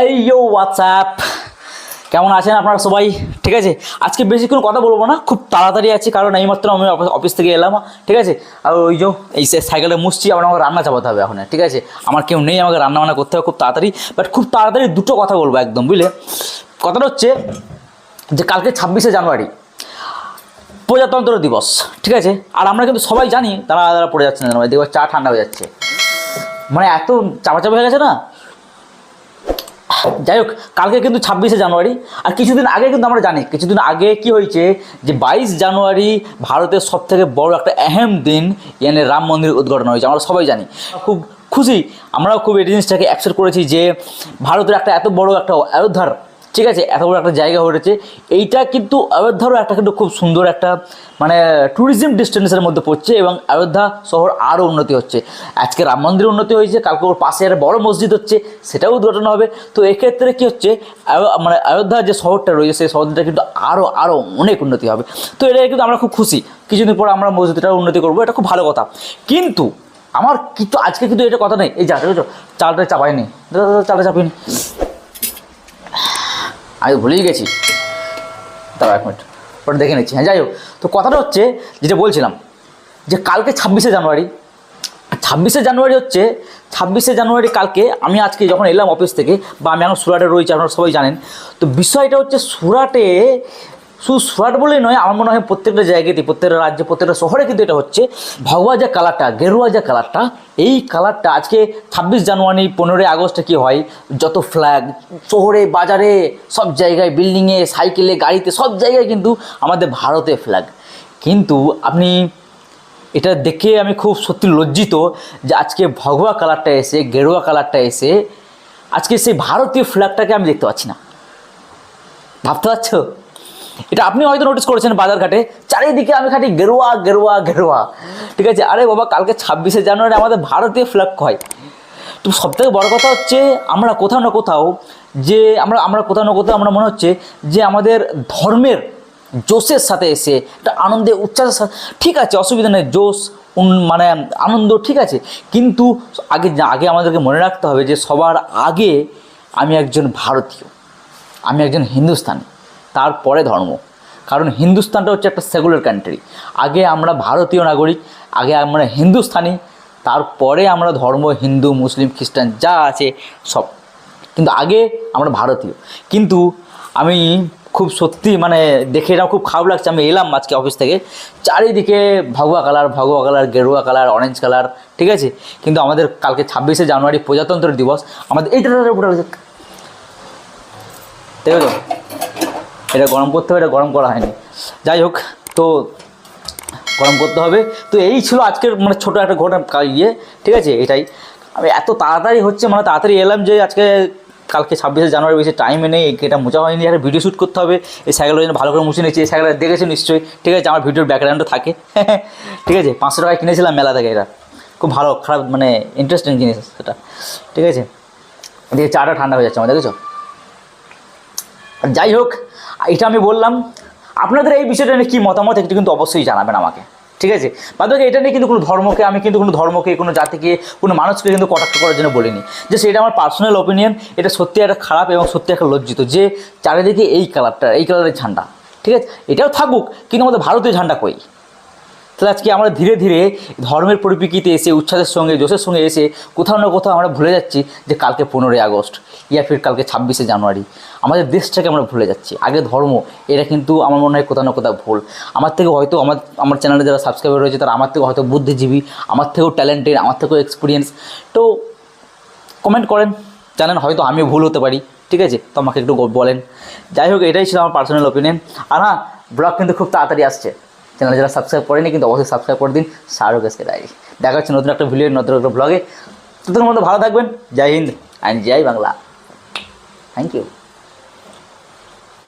এই you WhatsApp কেমন আছেন আপনারা সবাই? ঠিক আছে? আজকে বেশিক্ষণ কথা বলব না, খুব তাড়াতাড়ি আছি, কারণ এইমাত্র আমি অফিস- থেকে এলাম। ঠিক আছে? আর ওই যে, এই সে সাইকেলটা মুছছি, আবার আমাকে রান্না চাপাতে হবে এখন। ঠিক আছে? আমার কেউ নেই, আমাকে রান্না বান্না করতে হবে খুব তাড়াতাড়ি। বাট খুব তাড়াতাড়ি দুটো কথা বলব একদম, বুঝলে? কথাটা হচ্ছে যে, কালকে ছাব্বিশে জানুয়ারি, প্রজাতন্ত্র দিবস। ঠিক আছে? আর আমরা কিন্তু সবাই জানি, তারা তারা পড়ে যাচ্ছে না জানুয়ারি দেখব চা ঠান্ডা হয়ে যাচ্ছে। মানে এত চাপাচাপি হয়ে গেছে না? যাই হোক, কালকে কিন্তু ছাব্বিশে জানুয়ারি, আর কিছুদিন আগে কিন্তু আমরা জানি, কিছুদিন আগে কি হয়েছে যে বাইশ জানুয়ারি ভারতের সব থেকে বড় একটা আহম দিন এনে রাম মন্দির উদ্ঘাটন হয়েছে, আমরা সবাই জানি। খুব খুশি, আমরাও খুব এই জিনিসটাকে অ্যাকসেপ্ট করেছি যে ভারতের একটা এত বড় একটা অযোধ্যার ঠিক আছে, এত বড় একটা জায়গা হয়ে উঠেছে এইটা কিন্তু অযোধ্যারও একটা কিন্তু খুব সুন্দর একটা মানে ট্যুরিজম ডেস্টিনেশনের মধ্যে পড়ছে এবং অযোধ্যা শহর আরও উন্নতি হচ্ছে। আজকে রাম মন্দির উন্নতি হয়েছে, কালকে ওর পাশে একটা বড় মসজিদ হচ্ছে, সেটাও উদ্ঘাটন হবে। তো এক্ষেত্রে কী হচ্ছে মানে অযোধ্যা যে শহরটা রয়েছে, সেই শহরটা কিন্তু আরও আরও অনেক উন্নতি হবে। তো এটা কিন্তু আমরা খুব খুশি। কিছুদিন পর আমরা মসজিদটাও উন্নতি করব, এটা খুব ভালো কথা। কিন্তু, আমার কিন্তু আজকে কিন্তু এটা কথা নেই। এই যা চালটা চাপায়নি। চালটা চাপিনি আমি ভুলেই গেছি। দাঁড়া এক মিনিট, ওটা দেখে নিচ্ছি। হ্যাঁ যাই হোক, তো কথাটা হচ্ছে যেটা বলছিলাম, যে কালকে ছাব্বিশে জানুয়ারি ছাব্বিশে জানুয়ারি হচ্ছে, ছাব্বিশে জানুয়ারি কালকে আমি আজকে যখন এলাম অফিস থেকে, বা আমি এখন সুরাটে রয়েছি, আপনারা সবাই জানেন, তো বিষয়টা হচ্ছে সুরাটে সুরাট বলেই নয়, আমার মনে হয় প্রত্যেকটা জায়গাতে প্রত্যেকটা রাজ্যে, প্রত্যেকটা শহরে কিন্তু এটা হচ্ছে ভগবা যে কালারটা, গেরুয়া যে কালারটা, এই কালারটা আজকে ছাব্বিশ জানুয়ারি, পনেরোই আগস্টে কী হয়? যত ফ্ল্যাগ শহরে, বাজারে, সব জায়গায় বিল্ডিংয়ে সাইকেলে গাড়িতে, সব জায়গায় কিন্তু আমাদের ভারতে ফ্ল্যাগ কিন্তু আপনি এটা দেখে আমি খুব সত্যি লজ্জিত যে আজকে ভগবা কালারটা এসে, গেরুয়া কালারটা এসে, আজকে সেই ভারতীয় ফ্ল্যাগটাকে আমি দেখতে পাচ্ছি না। ভাবতে পারছ? এটা আপনি হয়তো নোটিস করেছেন বাজারঘাটে, চারিদিকে আমি খাটি গেরুয়া গেরুয়া গেরুয়া। ঠিক আছে? আরে বাবা, কালকে ছাব্বিশে জানুয়ারি আমাদের ভারতীয় ফ্ল্যাগ হয়। তো সবথেকে বড় কথা হচ্ছে, আমরা কোথাও না কোথাও যে, আমরা আমরা কোথাও না কোথাও আমরা মনে হচ্ছে যে আমাদের ধর্মের জোশের সাথে এসে, একটা আনন্দে, উচ্ছ্বাসের সাথে, ঠিক আছে, অসুবিধা নেই, জোশ মানে আনন্দ, ঠিক আছে। কিন্তু আগে আগে আমাদেরকে মনে রাখতে হবে যে সবার আগে আমি একজন ভারতীয়, আমি একজন হিন্দুস্তানি। তারপরে ধর্ম। কারণ হিন্দুস্তানটা হচ্ছে একটা সেকুলার কান্ট্রি আগে আমরা ভারতীয় নাগরিক, আগে আমরা হিন্দুস্থানি, তারপরে আমরা ধর্ম, হিন্দু, মুসলিম, খ্রিস্টান, যা আছে সব। কিন্তু আগে আমরা ভারতীয়। কিন্তু আমি খুব সত্যি মানে দেখে এটা খুব খারাপ লাগছে। আমি এলাম আজকে অফিস থেকে। চারিদিকে ভাগুয়া কালার ভাগুয়া কালার গেরুয়া কালার অরেঞ্জ কালার ঠিক আছে? কিন্তু আমাদের কালকে ছাব্বিশে জানুয়ারি প্রজাতন্ত্র দিবস। আমাদের এইটা। দেখেছ? এটা গরম করতে হবে, এটা গরম করা হয়নি। যাই হোক, তো গরম করতে হবে। তো এই ছিল আজকের মানে ছোটো একটা ঘটনা ইয়ে ঠিক আছে? এটাই। আমি এত তাড়াতাড়ি হচ্ছে মানে তাড়াতাড়ি এলাম যে আজকে কালকে ছাব্বিশে জানুয়ারি বেশি টাইমে নেই, এটা মোচা হয়নি একটা ভিডিও শ্যুট করতে হবে। এই সাইকেলটা যেন ভালো করে মুছে নিয়েছি, এই সাইকেলটা দেখেছ নিশ্চয়ই, ঠিক আছে? আমার ভিডিওর ব্যাকগ্রাউন্ডে থাকে। ঠিক আছে? পাঁচশো টাকায় কিনেছিলাম মেলা থেকে এটা। খুব ভালো, খারাপ মানে ইন্টারেস্টিং জিনিস সেটা। ঠিক আছে? এদিকে চাটা ঠান্ডা হয়ে যাচ্ছে আমার, দেখেছ? যাই হোক এটা আমি বললাম। আপনাদের এই বিষয়টা নিয়ে কী মতামত একটু কিন্তু অবশ্যই জানাবেন আমাকে, ঠিক আছে? বাদ বাকি এটা নিয়ে কিন্তু কোনো ধর্মকে, আমি কিন্তু কোনো ধর্মকে, কোনো জাতিকে, কোনো মানুষকে কিন্তু কটাক্ষ করার জন্য বলিনি। যে সেটা আমার পার্সোনাল ওপিনিয়ন এটা সত্যি একটা খারাপ এবং সত্যি একটা লজ্জিত যে চারিদিকে এই কালারটা এই কালারের ঝান্ডা, ঠিক আছে? এটাও থাকুক, কিন্তু আমাদের ভারতীয় ঝান্ডা কই? তাহলে আজকে আমরা ধীরে ধীরে ধর্মের পরিপ্রেক্ষিতে এসে, উচ্ছ্বাসের সঙ্গে, জোশের সঙ্গে এসে কোথাও না কোথাও আমরা ভুলে যাচ্ছি যে কালকে পনেরোই আগস্ট, ইয়া ফির কালকে ছাব্বিশে জানুয়ারি। আমাদের দেশটাকে আমরা ভুলে যাচ্ছি। আগে ধর্ম, এটা কিন্তু আমার মনে হয় কোথাও না কোথাও ভুল। আমার থেকে হয়তো আমার আমার চ্যানেলে যারা সাবস্ক্রাইবার রয়েছে, তারা আমার থেকে হয়তো বুদ্ধিজীবী, আমার থেকেও ট্যালেন্টেড আমার থেকেও এক্সপিরিয়েন্স তো কমেন্ট করেন, জানেন হয়তো আমিও ভুল হতে পারি, ঠিক আছে? তো আমাকে একটু বলেন। যাই হোক, এটাই ছিল আমার পার্সোনাল ওপিনিয়ন আর হ্যাঁ ব্লগ কিন্তু খুব তাড়াতাড়ি আসছে। চ্যানেলে যারা সাবস্ক্রাইব করেনি কিন্তু অবশ্যই সাবস্ক্রাইব করে দিন। শাহরুখ এসকে ডায়েরি দেখা হচ্ছে নতুন একটা ভিডিও নতুন একটা ব্লগে তোদের মধ্যে ভালো থাকবেন। Jai Hind and Jai Bangla. Thank you